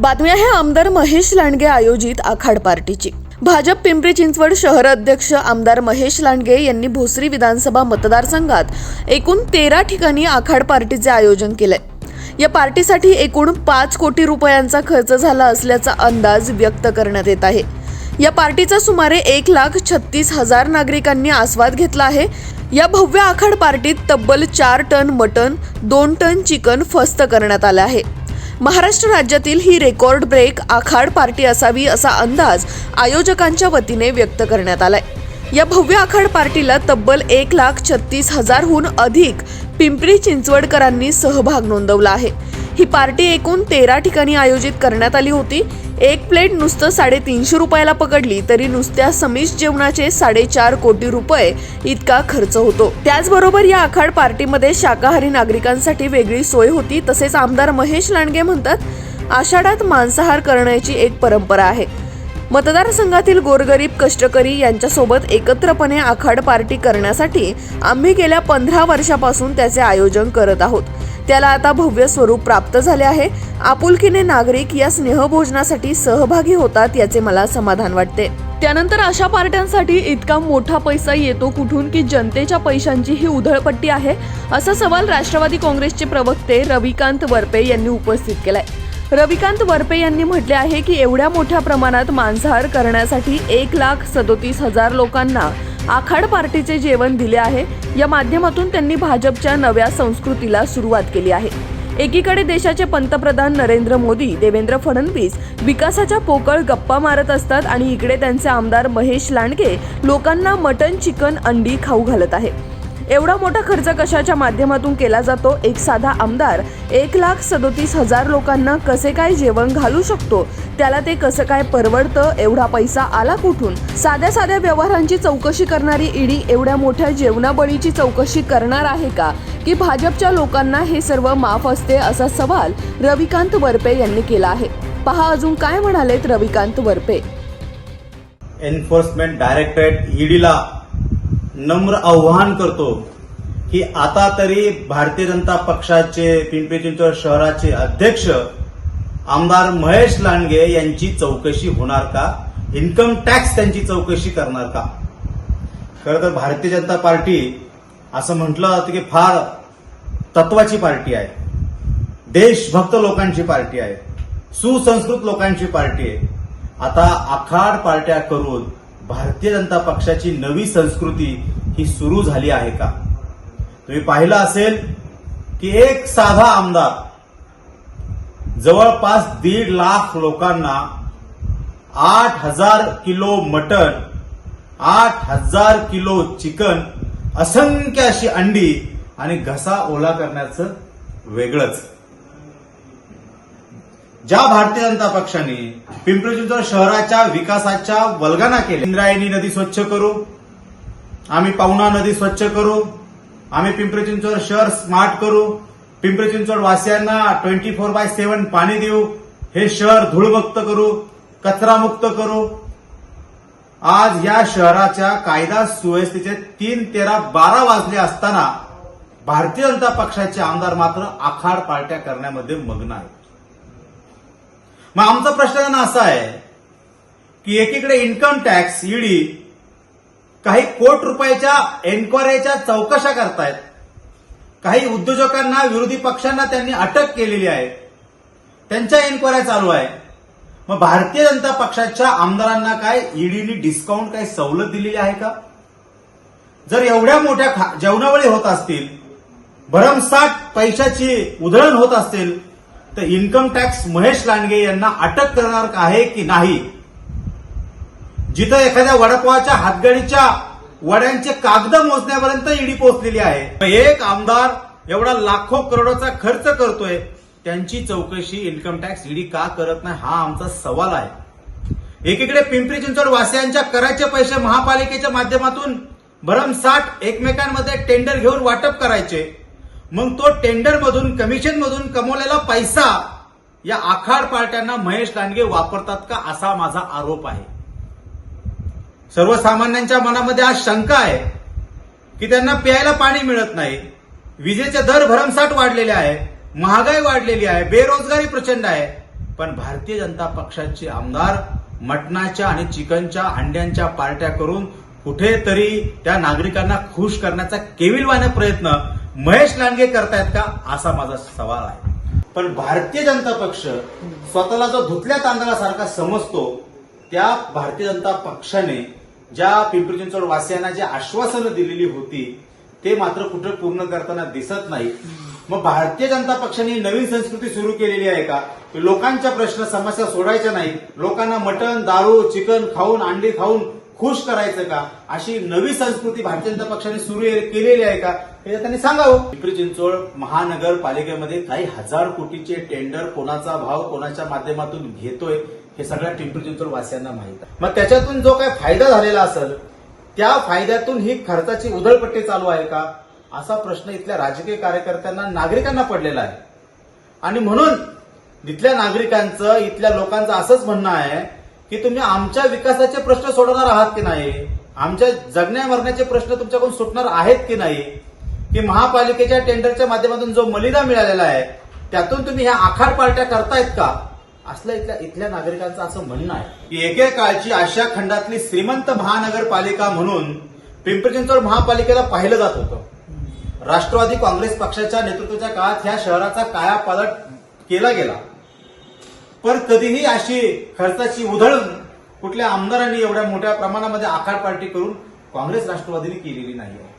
बातमी आहे आमदार महेश लांडगे आयोजित आखाड पार्टीची. भाजप पिंपरी चिंचवड शहर अध्यक्ष आमदार महेश लांडगे यांनी भोसरी विधानसभा मतदारसंघात एकूण तेरा ठिकाणी आखाड पार्टीचे आयोजन केलंय. या पार्टीसाठी एकूण पाच कोटी रुपयांचा खर्च झाला असल्याचा अंदाज व्यक्त करण्यात येत आहे. या पार्टीचा सुमारे एक लाख छत्तीस हजार नागरिकांनी आस्वाद घेतला आहे. या भव्य आखाड पार्टीत तब्बल चार टन मटन दोन टन चिकन फस्त करण्यात आलं आहे. महाराष्ट्र राज्यातील ही रेकॉर्ड ब्रेक आखाड पार्टी असावी असा अंदाज आयोजकांच्या वतीने व्यक्त करण्यात आलाय. या भव्य आखाड पार्टीला तब्बल एक लाख छत्तीस हजारहून अधिक पिंपरी चिंचवडकरांनी सहभाग नोंदवला आहे. ही पार्टी एकूण तेरा ठिकाणी आयोजित करण्यात आली होती. एक प्लेट नुसतं साडेतीनशे रुपयाला पकडली तरी नुसत्या समिष जेवणाचे साडेचार कोटी रुपये इतका खर्च होतो. त्याचबरोबर या आखाड पार्टीमध्ये शाकाहारी नागरिकांसाठी वेगळी सोय होती तसेच आमदार महेश लांडगे म्हणतात आषाढात मांसाहार करण्याची एक परंपरा आहे. मतदारसंघातील गोरगरीब कष्टकरी यांच्यासोबत एकत्रपणे आखाड पार्टी करण्यासाठी आम्ही गेल्या पंधरा वर्षापासून त्याचे आयोजन करत आहोत. त्याला आता भव्य स्वरूप प्राप्त झाले आहे. आपुलकीने नागरिक या स्नेहभोजनासाठी सहभागी होतात याचे मला समाधान वाटते. त्यानंतर अशा पार्ट्यांसाठी इतका मोठा पैसा येतो कुठून की जनतेच्या पैशांची ही उधळपट्टी आहे असा सवाल राष्ट्रवादी काँग्रेसचे प्रवक्ते रविकांत वरपे यांनी उपस्थित केलाय. रविकांत वरपे यांनी म्हटले आहे की एवढ्या मोठ्या प्रमाणात मांसाहार करण्यासाठी एक लाख सदोतीस हजार लोकांना आखाड पार्टीचे जेवण दिले आहे. या माध्यमातून त्यांनी भाजपच्या नव्या संस्कृतीला सुरुवात केली आहे. एकीकडे देशाचे पंतप्रधान नरेंद्र मोदी देवेंद्र फडणवीस विकासाच्या पोकळ गप्पा मारत असतात आणि इकडे त्यांचे आमदार महेश लांडगे लोकांना मटन चिकन अंडी खाऊ घालत आहे. एवढा मोठा खर्च कशाच्या माध्यमातून केला जातो? एक साधा आमदार एक लाख सदोतीस हजार लोकांना कसे काय जेवण घालू शकतो? त्याला ते कसं काय परवडतं? एवढा पैसा आला कुठून? साध्या साध्या व्यवहारांची चौकशी करणारी ईडी एवढ्या मोठ्या जेवणाबळीची चौकशी करणार आहे का? की भाजपच्या लोकांना हे सर्व माफ असते असा सवाल रविकांत वरपे यांनी केला आहे. पहा अजून काय म्हणालेत रविकांत वरपे. एन्फोर्समेंट डायरेक्टरेट ईडीला नम्र आव्हान करतो की आता तरी भारतीय जनता पक्षाचे पिंपरी चिंचवड शहराचे अध्यक्ष आमदार महेश लांडगे यांची चौकशी होणार का? इन्कम टॅक्स त्यांची चौकशी करणार का? खरं तर भारतीय जनता पार्टी असं म्हटलं जातं की फार तत्वाची पार्टी आहे. देशभक्त लोकांची पार्टी आहे. सुसंस्कृत लोकांची पार्टी आहे. आता आखाड पार्ट्या करून भारतीय जनता पक्षाची नवी संस्कृती ही सुरू झाली आहे का? तुम्ही पाहिलं असेल की एक साधा आमदार जवळपास दीड लाख लोकांना आठ हजार किलो मटण आठ हजार किलो चिकन असंख्य अशी अंडी आणि घसा ओला करण्याचं वेगळंच. ज्या भारतीय जनता पक्षाने पिंपरी चिंचवड शहराच्या विकासाच्या वल्गना केल्या. इंद्रायणी नदी स्वच्छ करू. आम्ही पावना नदी स्वच्छ करू. आम्ही पिंपरी चिंचवड शहर स्मार्ट करू. पिंपरी चिंचवड वासियांना ट्वेंटी फोर बाय सेव्हन पाणी देऊ. हे शहर धूळमुक्त करू. कचरामुक्त करू. आज या शहराच्या कायदा सुव्यवस्थेचे तीन तेरा बारा वाजले असताना भारतीय जनता पक्षाचे आमदार मात्र आखाड पार्ट्या करण्यामध्ये मग्न आहेत. मग आमचा प्रश्न असा आहे की एकीकडे इन्कम टॅक्स ईडी काही कोट रुपयाच्या एन्क्वायरीच्या चौकशा करतायत. काही उद्योजकांना विरोधी पक्षांना त्यांनी अटक केलेली आहे. त्यांच्या एन्क्वायऱ्या चालू आहे. मग भारतीय जनता पक्षाच्या आमदारांना काय ईडीने डिस्काउंट काही सवलत दिलेली आहे का? जर एवढ्या मोठ्या खा- जेवणावळी होत असतील भरमसाठ पैशाची उधळण होत असेल तर इन्कम टॅक्स महेश लांडगे यांना अटक करणार का आहे की नाही? जिथं एखाद्या वडापावाच्या हातगाडीच्या वड्यांचे कागद मोजण्यापर्यंत ईडी पोहोचलेली आहे. एक आमदार एवढा लाखो करोडचा खर्च करतोय त्यांची चौकशी इन्कम टॅक्स ईडी का करत नाही हा आमचा सवाल आहे. एकीकडे पिंपरी चिंचवड वासियांच्या कराचे पैसे महापालिकेच्या माध्यमातून भरमसाठ एकमेकांमध्ये टेंडर घेऊन वाटप करायचे मग तो टेंडर मधून कमिशन मधून कमवलेला पैसा या आखाड पार्ट्यांना महेश लांडगे वापरतात का असा माझा आरोप आहे. सर्वसामान्यांच्या मनामध्ये आज शंका आहे की त्यांना प्यायला पाणी मिळत नाही विजेचे दर भरमसाठ वाढलेले आहे महागाई वाढलेली आहे बेरोजगारी प्रचंड आहे पण भारतीय जनता पक्षाचे आमदार मटणाच्या आणि चिकनच्या अंड्यांच्या पार्ट्या करून कुठेतरी त्या नागरिकांना खुश करण्याचा केविलवाने प्रयत्न महेश लांडगे करतायत का? असा माझा सवाल आहे. पण भारतीय जनता पक्ष स्वतःला जो धुतल्या तांदळासारखा समजतो त्या भारतीय जनता पक्षाने ज्या पिंपरी चिंचवड वासियांना जी आश्वासनं दिलेली होती ते मात्र कुठे पूर्ण करताना दिसत नाही. मग भारतीय जनता पक्षाने ही नवीन संस्कृती सुरू केलेली आहे का? की लोकांच्या प्रश्न समस्या सोडायच्या नाही लोकांना मटण दारू चिकन खाऊन अंडी खाऊन खुश करायचं का? अशी नवी संस्कृती भारतीय जनता पक्षाने सुरू केलेली आहे का? हे त्यांनी सांगावं. पिंपरी चिंचवड महानगरपालिकेमध्ये काही हजार कोटीचे टेंडर कोणाचा भाव कोणाच्या माध्यमातून घेतोय हे सगळ्या पिंपरी चिंचवड वासियांना माहीत आहे. मग त्याच्यातून जो काही फायदा झालेला असेल त्या फायद्यातून ही खर्चाची उधळपट्टी चालू आहे का? असा प्रश्न इथल्या राजकीय कार्यकर्त्यांना नागरिकांना पडलेला आहे. आणि म्हणून इथल्या नागरिकांचं इथल्या लोकांचं असंच म्हणणं आहे की तुम्ही आमच्या विकासाचे प्रश्न सोडवणार आहात की नाही? आमच्या जगण्या मरण्याचे प्रश्न तुमच्याकडून सुटणार आहेत की नाही? की महापालिकेच्या टेंडरच्या माध्यमातून जो मलिदा मिळालेला आहे त्यातून तुम्ही ह्या आखाड पार्ट्या करतायत का? असलं इथल्या इथल्या नागरिकांचं असं म्हणणं आहे. की एकेकाळची आशिया खंडातली श्रीमंत महानगरपालिका म्हणून पिंपरी चिंचवड महापालिकेला पाहिलं जात होतं. राष्ट्रवादी काँग्रेस पक्षाच्या नेतृत्वाच्या काळात ह्या शहराचा कायापालट केला गेला. पण कधीही अशी खर्चाची उधळण कुठल्या आमदारांनी एवढ्या मोठ्या प्रमाणामध्ये आखाड पार्टी करून काँग्रेस राष्ट्रवादीने केलेली नाही आहे